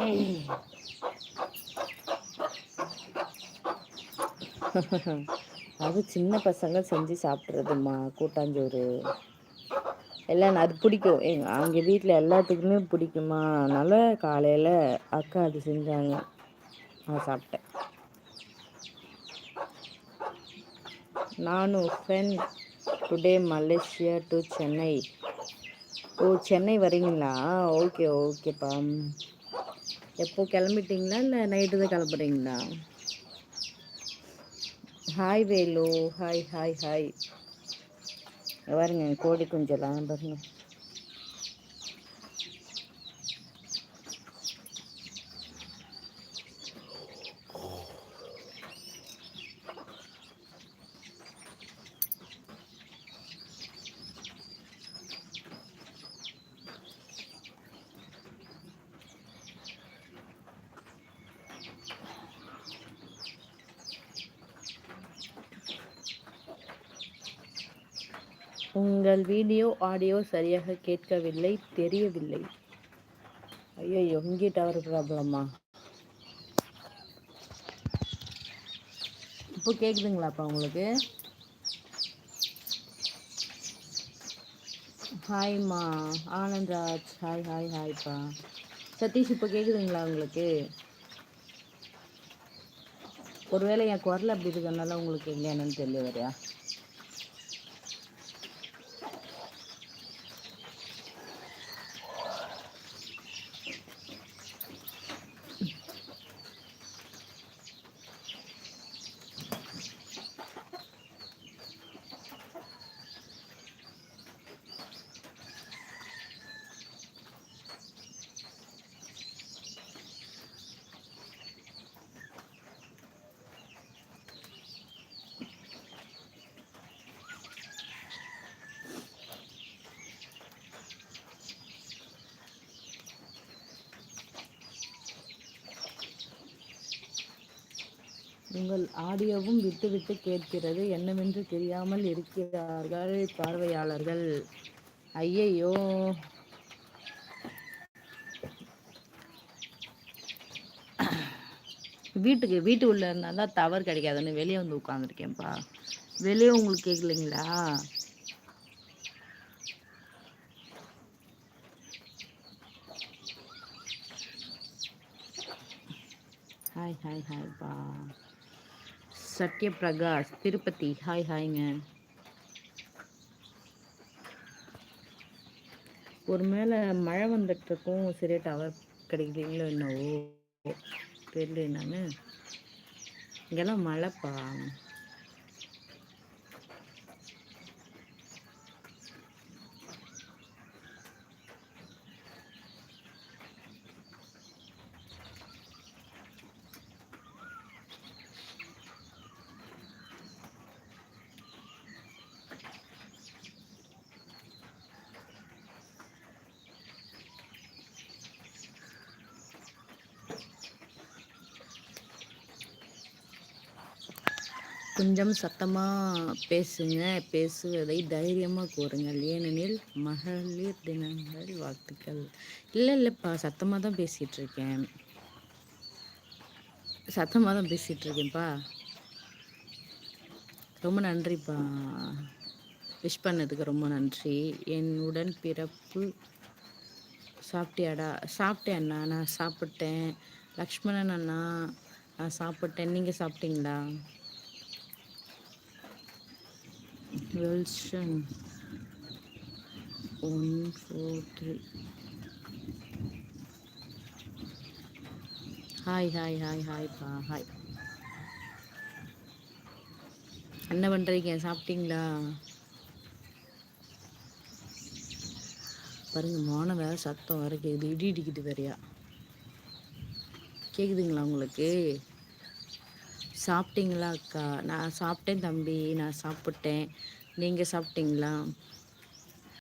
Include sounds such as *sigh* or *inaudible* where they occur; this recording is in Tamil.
*laughs* அது சின்ன பசங்க செஞ்சு சாப்பிட்றதும்மா கூட்டாஞ்சோறு. எல்லாம் அது பிடிக்கும். எங்கள் அங்கே வீட்டில் எல்லாத்துக்குமே பிடிக்குமா? அதனால் காலையில் அக்கா அது செஞ்சாங்க. நான் சாப்பிட்டேன். நானும் friend today Malaysia to Chennai. Oh Chennai வரீங்களா ஓகே ஓகேப்பா. எப்போ கிளம்பிட்டீங்களா இல்லை நைட்டு தான் கிளம்புறீங்களா? Hi Velu hi hi hi பாருங்க கோடி குஞ்சலாம் பாருங்க. உங்கள் வீடியோ ஆடியோ சரியாக கேட்கவில்லை தெரியவில்லை. ஐயோ எங்கே டவர் ப்ராப்ளமா இப்போ கேட்குதுங்களாப்பா உங்களுக்கு? ஹாய்மா ஆனந்த்ராஜ். ஹாய் ஹாய் ஹாய்ப்பா சதீஷ் இப்போ கேட்குதுங்களா உங்களுக்கு? ஒருவேளை என் குரல் அப்படி இருக்கிறதுனால உங்களுக்கு எங்கே என்னன்னு தெரியல வரையா உங்கள் ஆடியோவும் விட்டு விட்டு கேட்கிறது. என்னவென்று தெரியாமல் இருக்கிறார்கள் பார்வையாளர்கள். ஐயையோ. வீட்டுக்கு வீட்டு உள்ள இருந்தால் தான் டவர் கிடைக்காதுன்னு வெளியே வந்து உட்காந்துருக்கேன்ப்பா வெளியே உங்களுக்கு கேட்கலைங்களா? ஹாய் ஹாய் ஹாய்ப்பா சத்யபிரகாஷ் திருப்பதி. ஹாய் ஹாய்ங்க. ஒரு மேலே மழை வந்துட்டு இருக்கும் சரியா டவர் கிடைக்கலீங்களோ என்னவோ. தெரியல என்னன்னு இங்கெல்லாம் மழைப்பா. கொஞ்சம் சத்தமாக பேசுங்க பேசுவதை தைரியமாக கூறுங்கள். ஏனெனில் மகளிர் தினங்கள் வாழ்த்துக்கள். இல்லை இல்லைப்பா சத்தமாக தான் பேசிகிட்டு இருக்கேன். சத்தமாக தான் பேசிகிட்டு இருக்கேன்ப்பா. ரொம்ப நன்றிப்பா. விஷ் பண்ணதுக்கு ரொம்ப நன்றி. என் உடன் பிறப்பு சாப்பிட்டியாடா? சாப்பிட்டேன் அண்ணா. நான் சாப்பிட்டேன். லக்ஷ்மணன் அண்ணா நான் சாப்பிட்டேன். நீங்கள் சாப்பிட்டீங்களா? வெல்ஷன் one four three hi hi hi ஹாய்ப்பா hi என்ன பண்ணுறீங்க சாப்பிட்டீங்களா? பாருங்கள் மோனை வேறு சத்தம் வேற கேக்குது. இடி இடிக்குது வேறையா. கேட்குதுங்களா உங்களுக்கு? சாப்பிட்டீங்களா அக்கா நான் சாப்பிட்டேன் தம்பி நான் சாப்பிட்டேன். நீங்கள் சாப்பிட்டீங்களா?